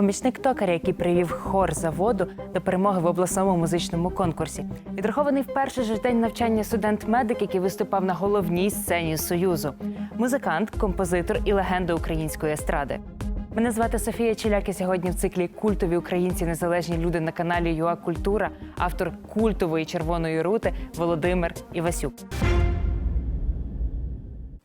помічник токаря, який привів хор заводу до перемоги в обласному музичному конкурсі. Відрахований в перший же день навчання студент-медик, який виступав на головній сцені Союзу. Музикант, композитор і легенда української естради. Мене звати Софія Челяк і сьогодні в циклі Культові українці незалежні люди на каналі ЮА Культура, автор культової червоної рути Володимир Івасюк.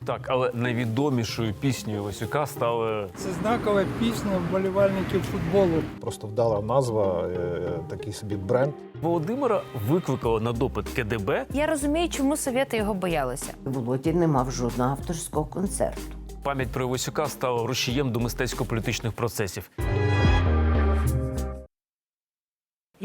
Так, але найвідомішою піснею Васюка стала Це знакова пісня вболівальників футболу. Просто вдала назва, е, такий собі бренд. Володимира викликало на допит КДБ. Я розумію, чому совєти його боялися. Володі не мав жодного авторського концерту. Пам'ять про Васюка стала рушієм до мистецько-політичних процесів.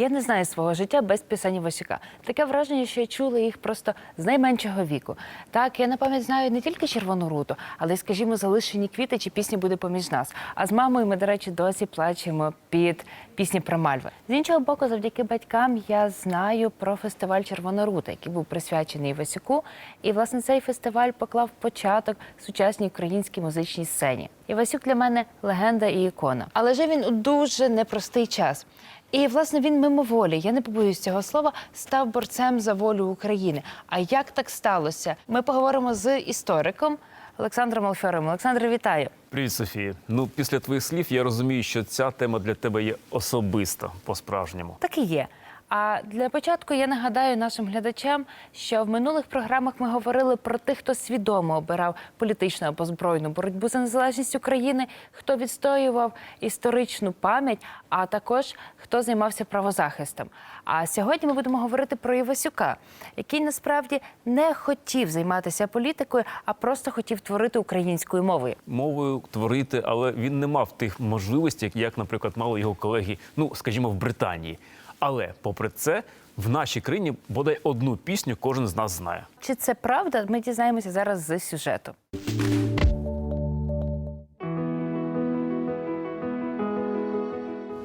Я не знаю свого життя без пісень Васюка. Таке враження, що я чула їх просто з найменшого віку. Так, я на пам'ять знаю не тільки червону руту, але й, скажімо, залишені квіти чи пісні буде поміж нас. А з мамою ми, до речі, досі плачемо під пісні про Мальви. З іншого боку, завдяки батькам я знаю про фестиваль Червона рута, який був присвячений Васюку. І власне цей фестиваль поклав початок сучасній українській музичній сцені. І Васюк для мене легенда і ікона. Але жив він у дуже непростий час. І власне він мимоволі, я не побоюсь цього слова, став борцем за волю України. А як так сталося? Ми поговоримо з істориком Олександром Алфером. Олександр, вітаю. Привіт, Софія. Ну, після твоїх слів я розумію, що ця тема для тебе є особиста по-справжньому. Так і є. А для початку я нагадаю нашим глядачам, що в минулих програмах ми говорили про тих, хто свідомо обирав політичну або збройну боротьбу за незалежність України, хто відстоював історичну пам'ять, а також хто займався правозахистом. А сьогодні ми будемо говорити про Івасюка, який насправді не хотів займатися політикою, а просто хотів творити українською мовою. Мовою творити, але він не мав тих можливостей, як, наприклад, мали його колеги, ну скажімо, в Британії. Але попри це, в нашій країні бодай одну пісню кожен з нас знає. Чи це правда? Ми дізнаємося зараз з сюжету.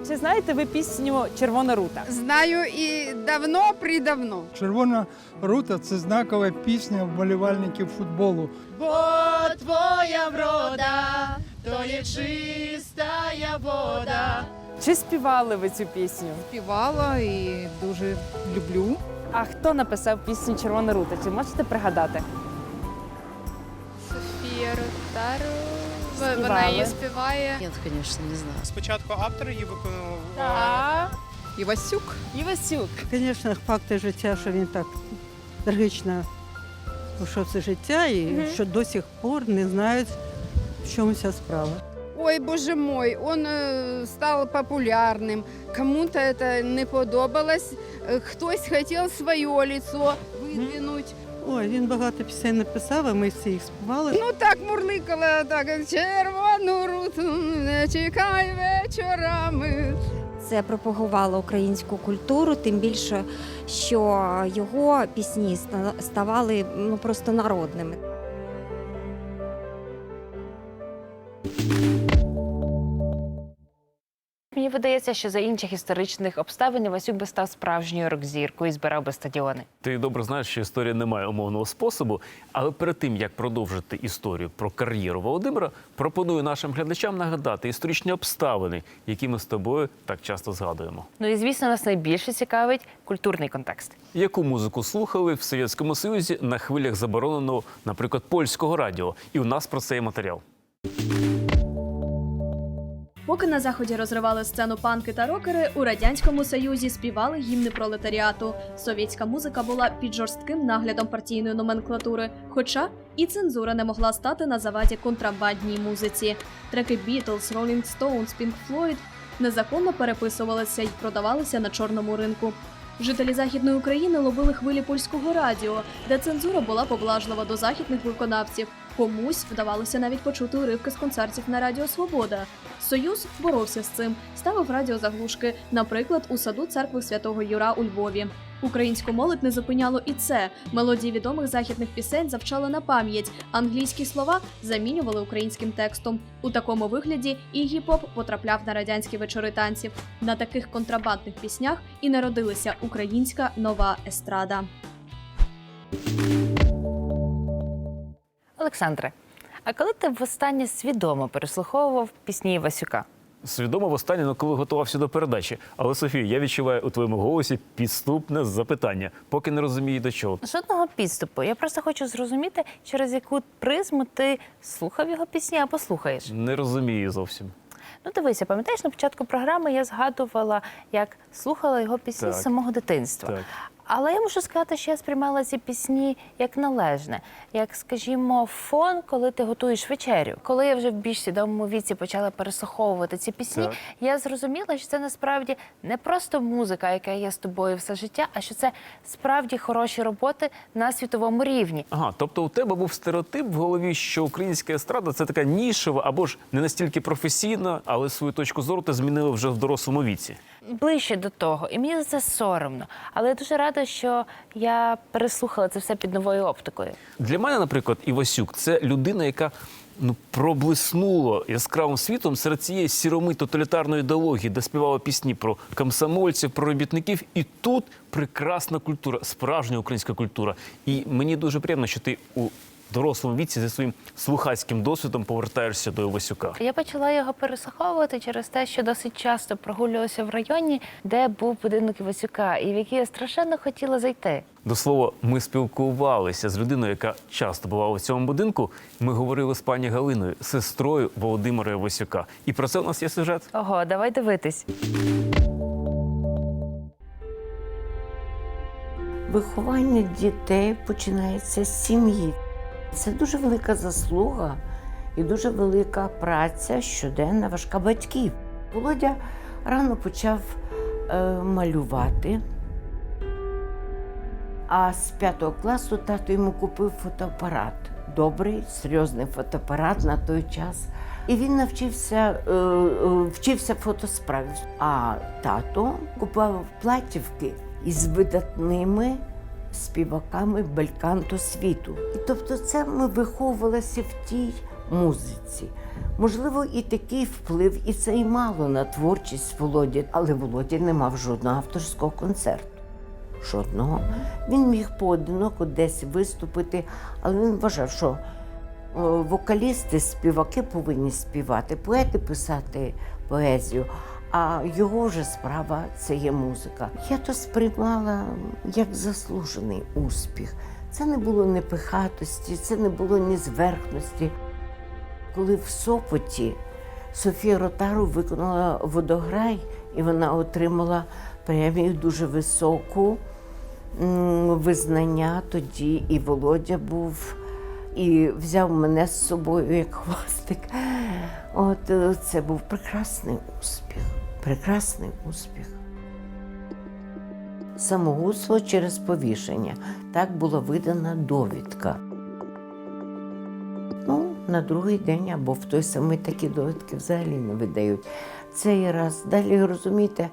Чи знаєте ви пісню Червона рута? Знаю і давно придавно. Червона рута це знакова пісня вболівальників футболу. Бо твоя врода, то є чистая вода. Чи співали ви цю пісню? Співала і дуже люблю. А хто написав пісню Червона рута? Чи можете пригадати? Софія Ротару. Співали. Вона її співає. Я, звісно, не знаю. Спочатку автор її виконував. Так. Івасюк. Івасюк. Звісно, факти життя, що він так трагічно пішов це життя, і що до сих пор не знають, в чому ця справа. Ой, боже мой, он е, став популярним. Кому-то це не подобалось. Хтось хотів своє лицо видвинуть. Ой, він багато пісень написав, а ми всі їх співали. Ну так мурликала, так червону руту, не чекай вечорами. Це пропагувало українську культуру, тим більше, що його пісні ставали ну просто народними. Видається, що за інших історичних обставин Івасюк би став справжньою рок-зіркою і збирав би стадіони. Ти добре знаєш, що історія не має умовного способу. Але перед тим як продовжити історію про кар'єру Володимира, пропоную нашим глядачам нагадати історичні обставини, які ми з тобою так часто згадуємо. Ну і звісно, нас найбільше цікавить культурний контекст. Яку музику слухали в Совєтському Союзі на хвилях забороненого, наприклад, польського радіо? І у нас про це є матеріал. Поки на заході розривали сцену панки та рокери, у радянському союзі співали гімни пролетаріату. Совєтська музика була під жорстким наглядом партійної номенклатури, хоча і цензура не могла стати на заваді контрабандній музиці. Треки Beatles, Rolling Stones, Pink Floyd незаконно переписувалися і продавалися на чорному ринку. Жителі західної України ловили хвилі польського радіо, де цензура була поблажлива до західних виконавців. Комусь вдавалося навіть почути уривки з концертів на Радіо Свобода. Союз боровся з цим, ставив радіозаглушки, наприклад, у саду церкви святого Юра у Львові. Українську молодь не зупиняло і це. Мелодії відомих західних пісень завчали на пам'ять. Англійські слова замінювали українським текстом. У такому вигляді і гіп-поп потрапляв на радянські вечори танців. На таких контрабандних піснях і народилася українська нова естрада. Олександре, а коли ти востаннє свідомо переслуховував пісні Івасюка? Свідомо востаннє, ну, коли готувався до передачі. Але Софія, я відчуваю у твоєму голосі підступне запитання, поки не розумію до чого. Жодного підступу. Я просто хочу зрозуміти, через яку призму ти слухав його пісні або слухаєш. Не розумію зовсім. Ну, дивися, пам'ятаєш, на початку програми я згадувала, як слухала його пісні Так. з самого дитинства. Так. Але я можу сказати, що я сприймала ці пісні як належне, як, скажімо, фон, коли ти готуєш вечерю. Коли я вже в більш свідомому віці почала переслуховувати ці пісні, Так. я зрозуміла, що це насправді не просто музика, яка є з тобою все життя, а що це справді хороші роботи на світовому рівні. Ага, тобто у тебе був стереотип в голові, що українська естрада це така нішева або ж не настільки професійна, але свою точку зору ти змінила вже в дорослому віці. Ближче до того, і мені за це соромно. Але я дуже рада, що я переслухала це все під новою оптикою. Для мене, наприклад, Івасюк це людина, яка ну проблиснула яскравим світом серед цієї сіроми тоталітарної ідеології, де співала пісні про комсомольців, про робітників. І тут прекрасна культура, справжня українська культура. І мені дуже приємно, що ти у дорослому віці зі своїм слухацьким досвідом повертаєшся до Івасюка. Я почала його переслуховувати через те, що досить часто прогулювалася в районі, де був будинок Івасюка, і в який я страшенно хотіла зайти. До слова, ми спілкувалися з людиною, яка часто бувала в цьому будинку. Ми говорили з пані Галиною, сестрою Володимира Івасюка. І про це у нас є сюжет. Ого, давай дивитись. Виховання дітей починається з сім'ї. Це дуже велика заслуга і дуже велика праця щоденна важка батьків. Володя рано почав е, малювати. А з п'ятого класу тато йому купив фотоапарат. Добрий, серйозний фотоапарат на той час. І він навчився, е, е, вчився фотосправі. А тато купував платівки із видатними співаками бельканту світу. І тобто це ми виховувалися в тій музиці. Можливо, і такий вплив, і це і мало на творчість Володі, але Володя не мав жодного авторського концерту. Жодного. Він міг поодиноко десь виступити, але він вважав, що вокалісти, співаки повинні співати, поети писати поезію, а його вже справа це є музика. Я то сприймала як заслужений успіх. Це не було ні пихатості, це не було ні зверхності. Коли в Сопоті Софія Ротару виконала водограй, і вона отримала премію дуже високу визнання тоді. І Володя був, і взяв мене з собою як хвостик. От е, це був прекрасний успіх. Прекрасний успіх. Самогубство через повішення. Так була видана довідка. Ну, на другий день або в той самий такі довідки взагалі не видають. Цей раз. Далі розумієте,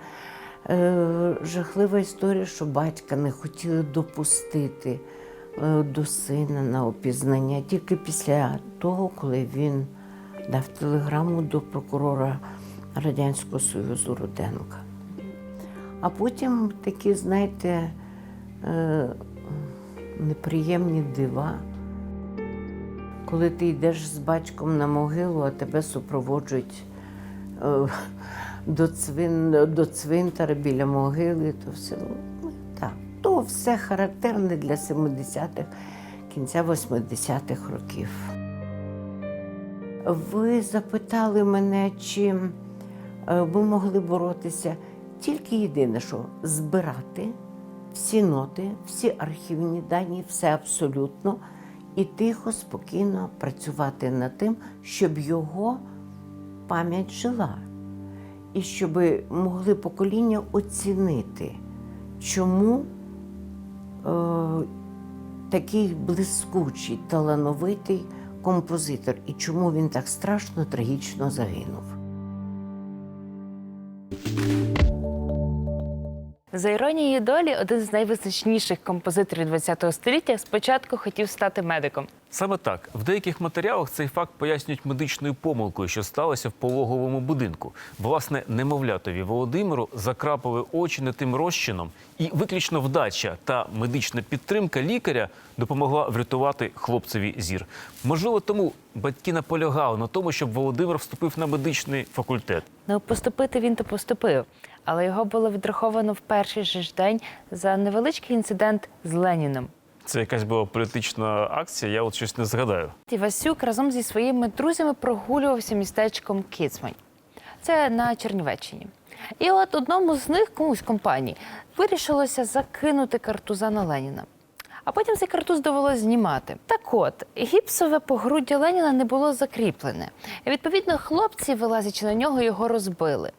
е, жахлива історія, що батька не хотіли допустити е, до сина на опізнання тільки після того, коли він дав телеграму до прокурора Радянського Союзу Руденка. А потім такі, знаєте, е, неприємні дива. Коли ти йдеш з батьком на могилу, а тебе супроводжують е, до, цвин, до цвинтара біля могили, то все ну, так. То все характерне для 70-х, кінця 80-х років. Ви запитали мене, чи е, ми могли боротися тільки єдине, що збирати всі ноти, всі архівні дані, все абсолютно, і тихо, спокійно працювати над тим, щоб його пам'ять жила. І щоб могли покоління оцінити, чому е, такий блискучий, талановитий композитор і чому він так страшно трагічно загинув. За іронією долі, один з найвизначніших композиторів ХХ століття спочатку хотів стати медиком. Саме так в деяких матеріалах цей факт пояснюють медичною помилкою, що сталося в пологовому будинку. Власне, немовлятові Володимиру закрапали очі не тим розчином, і виключно вдача та медична підтримка лікаря допомогла врятувати хлопцеві зір. Можливо, тому батьки наполягали на тому, щоб Володимир вступив на медичний факультет. Ну, поступити він то поступив, але його було відраховано в перший же ж день за невеличкий інцидент з Леніном. Це якась була політична акція. Я от щось не згадаю. Івасюк разом зі своїми друзями прогулювався містечком Кицмань. Це на Чернівеччині. І от одному з них, комусь компанії, вирішилося закинути картуза на Леніна. А потім цей картуз довелося знімати. Так от, гіпсове погруддя Леніна не було закріплене. І, відповідно, хлопці, вилазячи на нього, його розбили.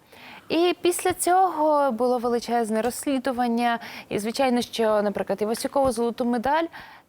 І після цього було величезне розслідування. І, звичайно, що, наприклад, Івасюкову золоту медаль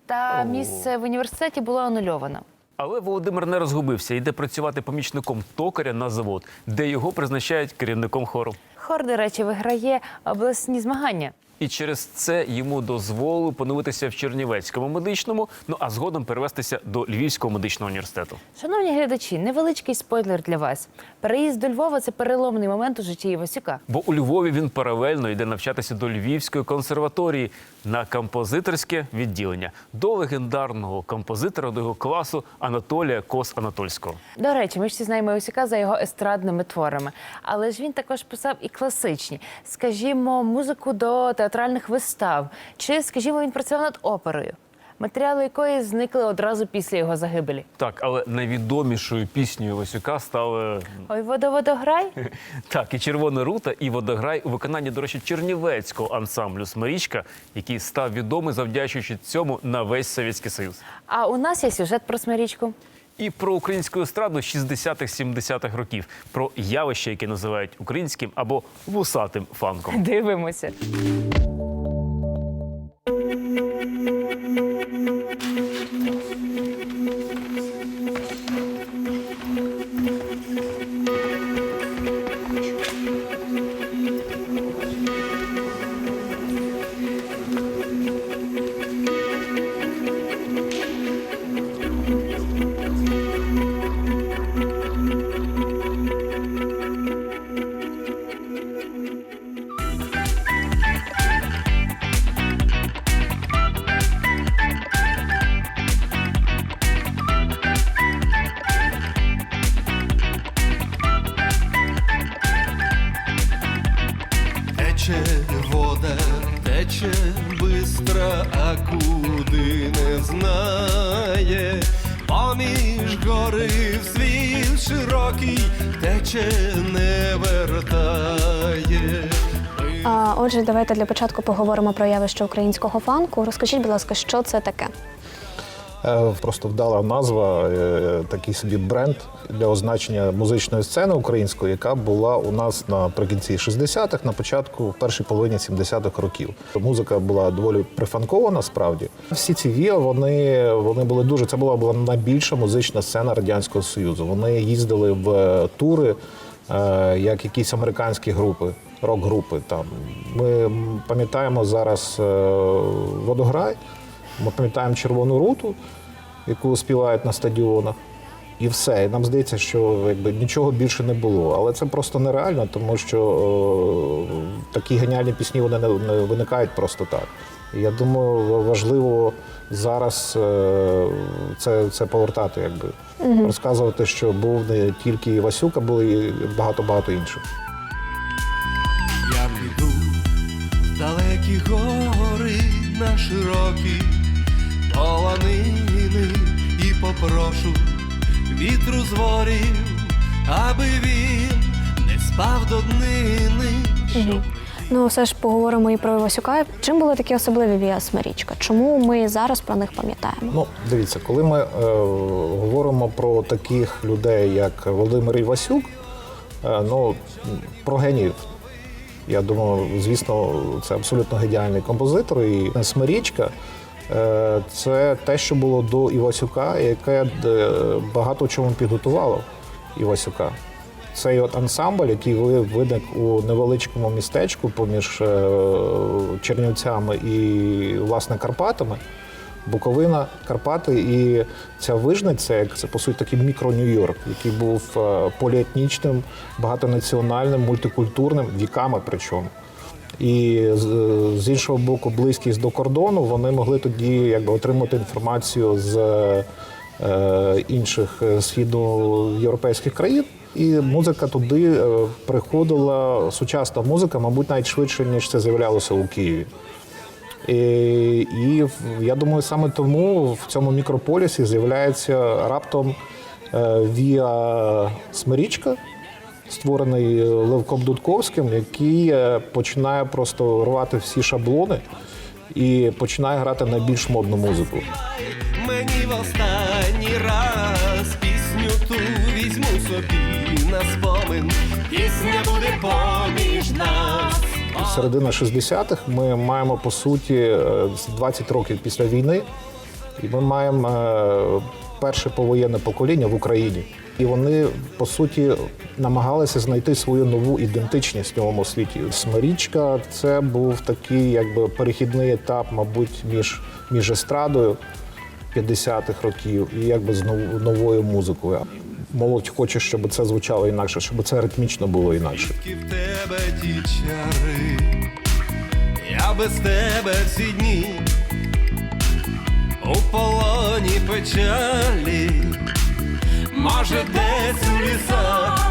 та О. місце в університеті було анульовано. Але Володимир не розгубився, йде працювати помічником токаря на завод, де його призначають керівником хору. Хор, до речі, виграє обласні змагання. І через це йому дозволили поновитися в Чернівецькому медичному, ну а згодом перевестися до Львівського медичного університету. Шановні глядачі, невеличкий спойлер для вас. Переїзд до Львова це переломний момент у житті Івасюка. Бо у Львові він паралельно йде навчатися до Львівської консерваторії на композиторське відділення до легендарного композитора до його класу Анатолія Кос Анатольського. До речі, ми ж всі знаємо Івасюка за його естрадними творами. Але ж він також писав і класичні, скажімо, музику до театральних вистав. Чи, скажімо, він працював над оперою, матеріали якої зникли одразу після його загибелі. Так, але найвідомішою піснею Васюка стали Ой, водоводограй. Так, і червона рута, і водограй у виконанні, до речі, чернівецького ансамблю Смирічка, який став відомий завдячуючи цьому на весь Совєтський Союз. А у нас є сюжет про смирічку. І про українську естраду 60-х-70-х років, про явище, яке називають українським або вусатим фанком. Дивимося. Тече вода, тече бистра, а куди не знає. Поміж гори в світ широкий, тече не вертає. А, отже, давайте для початку поговоримо про явище українського фанку. Розкажіть, будь ласка, що це таке? Е, Просто вдала назва, е, такий собі бренд для означення музичної сцени української, яка була у нас наприкінці 60-х, на початку, в першій половині 70-х років. Музика була доволі прифанкована, справді. Всі ці віа, вони, вони були дуже. Це була, була найбільша музична сцена Радянського Союзу. Вони їздили в е, тури, як якісь американські групи, рок-групи. Там. Ми пам'ятаємо зараз водограй. Ми пам'ятаємо червону руту, яку співають на стадіонах. І все. І нам здається, що якби нічого більше не було. Але це просто нереально, тому що е, такі геніальні пісні вони не, не виникають просто так. І я думаю, важливо зараз е, це, це повертати, якби розказувати, що був не тільки Івасюк, а були і багато-багато інших. Я піду в далекі гори на широкі полонини і попрошу вітру з ворів, аби він не спав до днини. щоб Ну, все ж поговоримо і про Івасюка. Чим були такі особливі Віа Смирічка? Чому ми зараз про них пам'ятаємо? Ну, дивіться, коли ми е, говоримо про таких людей, як Володимир Івасюк, е, ну, про геніїв. Я думаю, звісно, це абсолютно геніальний композитор. І Смирічка це те, що було до Івасюка, яке е, багато чому підготувало Івасюка. Цей от ансамбль, який ви- виник у невеличкому містечку поміж е, Чернівцями і власне Карпатами, Буковина, Карпати і ця вижниця, як це по суті такий мікро-Нью-Йорк, який був е, поліетнічним, багатонаціональним, мультикультурним, віками причому. І з, іншого боку, близькість до кордону, вони могли тоді якби отримати інформацію з е, інших е, східноєвропейських країн. І музика туди е, приходила, сучасна музика, мабуть, навіть швидше, ніж це з'являлося у Києві. І, і я думаю, саме тому в цьому мікрополісі з'являється раптом Віа Смирічка, створений Левком Дудковським, який е, починає просто рвати всі шаблони і починає грати найбільш модну музику. Мені в останній раз пісню ту візьму собі на спомин. Пісня буде поміж нас. Середина 60-х ми маємо по суті е, 20 років після війни, і ми маємо е, перше повоєнне покоління в Україні. І вони по суті намагалися знайти свою нову ідентичність в новому світі. Смирічка це був такий, якби перехідний етап, мабуть, між, між естрадою 50-х років і якби з нов- новою музикою. Молодь хоче, щоб це звучало інакше, щоб це ритмічно було інакше. В тебе ті чари, я без тебе всі дні у полоні печалі, може, десь у лісах.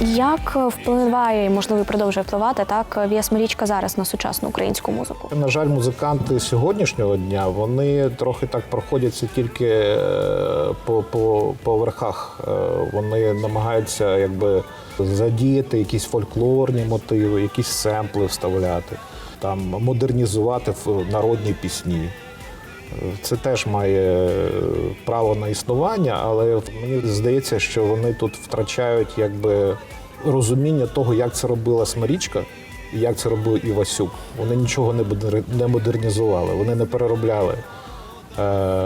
Як впливає і можливо і продовжує впливати так Віа Смирічка зараз на сучасну українську музику? На жаль, музиканти сьогоднішнього дня вони трохи так проходяться тільки е, по, по, по верхах. Е, Вони намагаються якби задіяти якісь фольклорні мотиви, якісь семпли вставляти, там модернізувати в- народні пісні. Це теж має е, право на існування, але мені здається, що вони тут втрачають якби розуміння того, як це робила Смарічка і як це робив Івасюк. Вони нічого не модернізували, вони не переробляли е,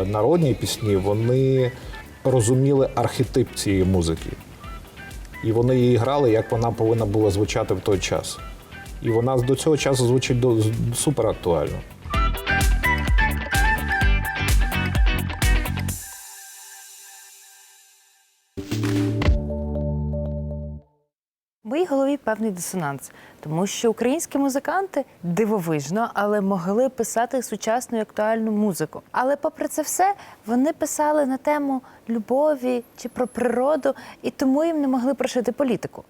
народні пісні, вони розуміли архетип цієї музики. І вони її грали, як вона повинна була звучати в той час. І вона до цього часу звучить супер актуально. Певний дисонанс, тому що українські музиканти дивовижно, але могли писати сучасну і актуальну музику. Але попри це все, вони писали на тему любові чи про природу, і тому їм не могли прошити політику.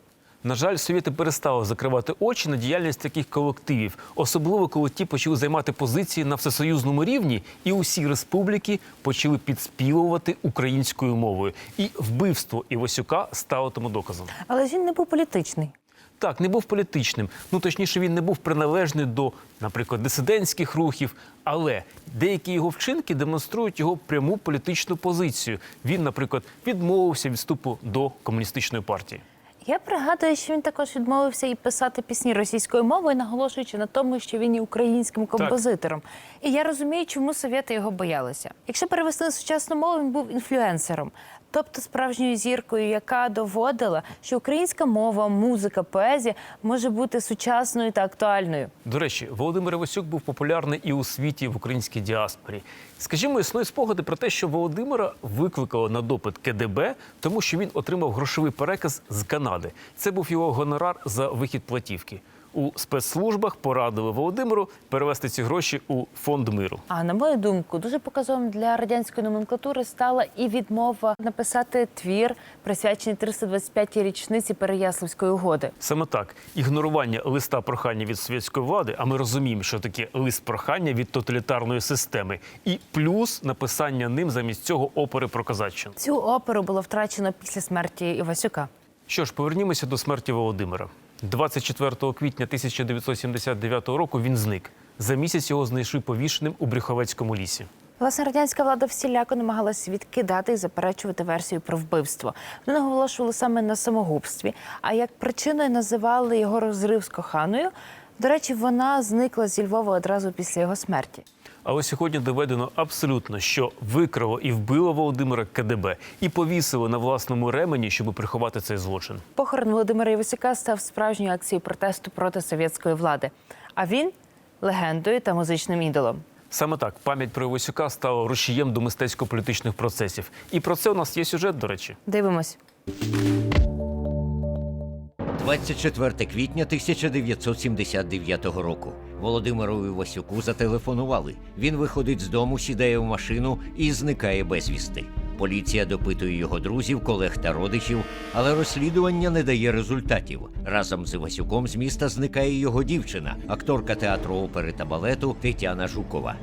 На жаль, совєти перестали закривати очі на діяльність таких колективів, особливо коли ті почали займати позиції на всесоюзному рівні, і усі республіки почали підспівувати українською мовою. І вбивство Івасюка стало тому доказом. Але ж він не був політичний. Так, не був політичним. Ну точніше, він не був приналежний до, наприклад, дисидентських рухів. Але деякі його вчинки демонструють його пряму політичну позицію. Він, наприклад, відмовився від вступу до комуністичної партії. Я пригадую, що він також відмовився і писати пісні російською мовою, наголошуючи на тому, що він є українським композитором. І я розумію, чому совєти його боялися. Якщо перевести на сучасну мову, він був інфлюенсером, тобто справжньою зіркою, яка доводила, що українська мова, музика, поезія може бути сучасною та актуальною. До речі, Володимир Івасюк був популярний і у світі в українській діаспорі. Скажімо, існують спогади про те, що Володимира викликало на допит КДБ, тому що він отримав грошовий переказ з Канади. Це був його гонорар за вихід платівки. У спецслужбах порадили Володимиру перевести ці гроші у фонд миру. А на мою думку, дуже показовим для радянської номенклатури стала і відмова написати твір, присвячений 325-й річниці Переяславської угоди. Саме так, ігнорування листа прохання від совєтської влади, а ми розуміємо, що таке лист прохання від тоталітарної системи, і плюс написання ним замість цього опери про козаччину. Цю оперу було втрачено після смерті Івасюка. Що ж, повернімося до смерті Володимира. 24 квітня 1979 року він зник. За місяць його знайшли повішеним у Брюховецькому лісі. Власне, радянська влада всіляко намагалася відкидати і заперечувати версію про вбивство. Вони наголошували саме на самогубстві. А як причиною називали його розрив з коханою. До речі, вона зникла зі Львова одразу після його смерті. Але сьогодні доведено абсолютно, що викрало і вбило Володимира КДБ і повісило на власному ремені, щоб приховати цей злочин. Похорон Володимира Івасюка став справжньою акцією протесту проти совєтської влади. А він легендою та музичним ідолом. Саме так пам'ять про Івасюка стала рушієм до мистецько-політичних процесів. І про це у нас є сюжет, до речі. Дивимось. 24 квітня 1979 року. Володимиру Івасюку зателефонували. Він виходить з дому, сідає в машину і зникає безвісти. Поліція допитує його друзів, колег та родичів, але розслідування не дає результатів. Разом з Івасюком з міста зникає його дівчина, акторка театру опери та балету Тетяна Жукова.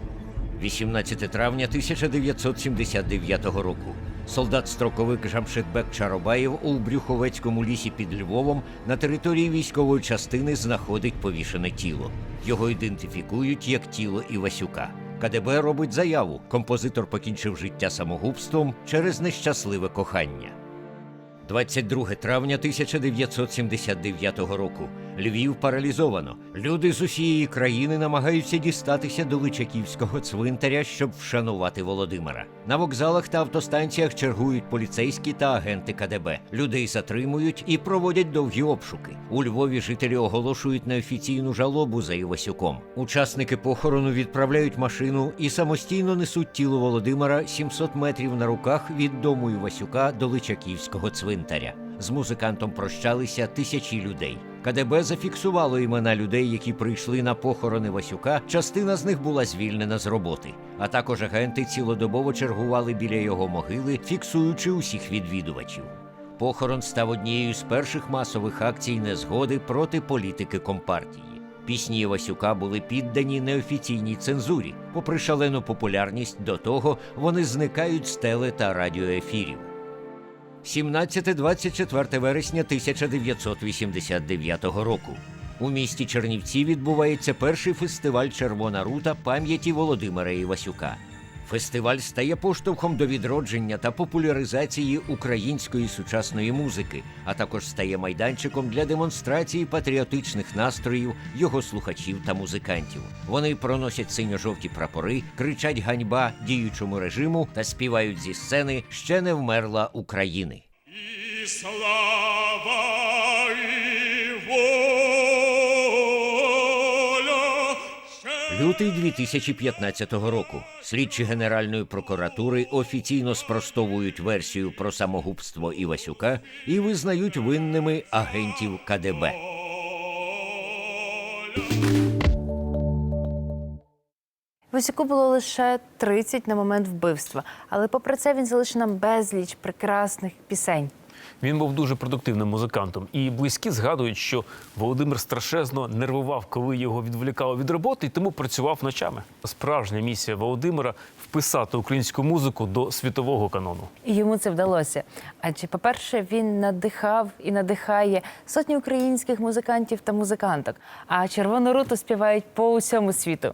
18 травня 1979 року. Солдат-строковик Жамшитбек Чаробаєв у Брюховецькому лісі під Львовом на території військової частини знаходить повішене тіло. Його ідентифікують як тіло Івасюка. КДБ робить заяву. Композитор покінчив життя самогубством через нещасливе кохання. 22 травня 1979 року. Львів паралізовано. Люди з усієї країни намагаються дістатися до Личаківського цвинтаря, щоб вшанувати Володимира. На вокзалах та автостанціях чергують поліцейські та агенти КДБ. Людей затримують і проводять довгі обшуки. У Львові жителі оголошують неофіційну жалобу за Івасюком. Учасники похорону відправляють машину і самостійно несуть тіло Володимира 700 метрів на руках від дому Івасюка до Личаківського цвинтаря. З музикантом прощалися тисячі людей. КДБ зафіксувало імена людей, які прийшли на похорони Васюка. Частина з них була звільнена з роботи. А також агенти цілодобово чергували біля його могили, фіксуючи усіх відвідувачів. Похорон став однією з перших масових акцій незгоди проти політики компартії. Пісні Васюка були піддані неофіційній цензурі. Попри шалену популярність до того, вони зникають з теле та радіоефірів. 17-24 вересня 1989 року. У місті Чернівці відбувається перший фестиваль Червона рута пам'яті Володимира Івасюка. Фестиваль стає поштовхом до відродження та популяризації української сучасної музики, а також стає майданчиком для демонстрації патріотичних настроїв його слухачів та музикантів. Вони проносять синьо-жовті прапори, кричать ганьба діючому режиму та співають зі сцени Ще не вмерла України. І слава Лютий 2015 року. Слідчі Генеральної прокуратури офіційно спростовують версію про самогубство Івасюка і визнають винними агентів КДБ. Васюку було лише 30 на момент вбивства, але попри це він залишив нам безліч прекрасних пісень. Він був дуже продуктивним музикантом, і близькі згадують, що Володимир страшезно нервував, коли його відволікало від роботи, і тому працював ночами. Справжня місія Володимира вписати українську музику до світового канону. І йому це вдалося. Адже, по-перше, він надихав і надихає сотні українських музикантів та музиканток. А червону руту співають по усьому світу.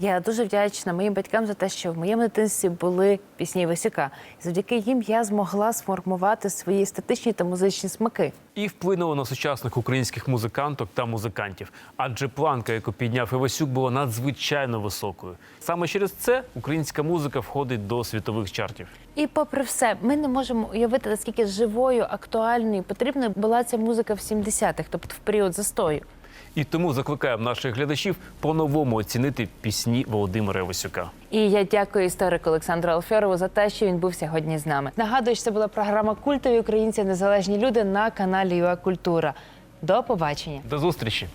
Я дуже вдячна моїм батькам за те, що в моєму дитинстві були пісні Васюка. І завдяки їм я змогла сформувати свої естетичні та музичні смаки. І вплинуло на сучасних українських музиканток та музикантів. Адже планка, яку підняв Івасюк, була надзвичайно високою. Саме через це українська музика входить до світових чартів. І попри все, ми не можемо уявити, наскільки живою, актуальною, і потрібною була ця музика в 70-х, тобто в період застою. І тому закликаємо наших глядачів по-новому оцінити пісні Володимира Васюка. І я дякую історику Олександру Алферову за те, що він був сьогодні з нами. Нагадую, що це була програма Культові українці незалежні люди на каналі ЮА До побачення, до зустрічі.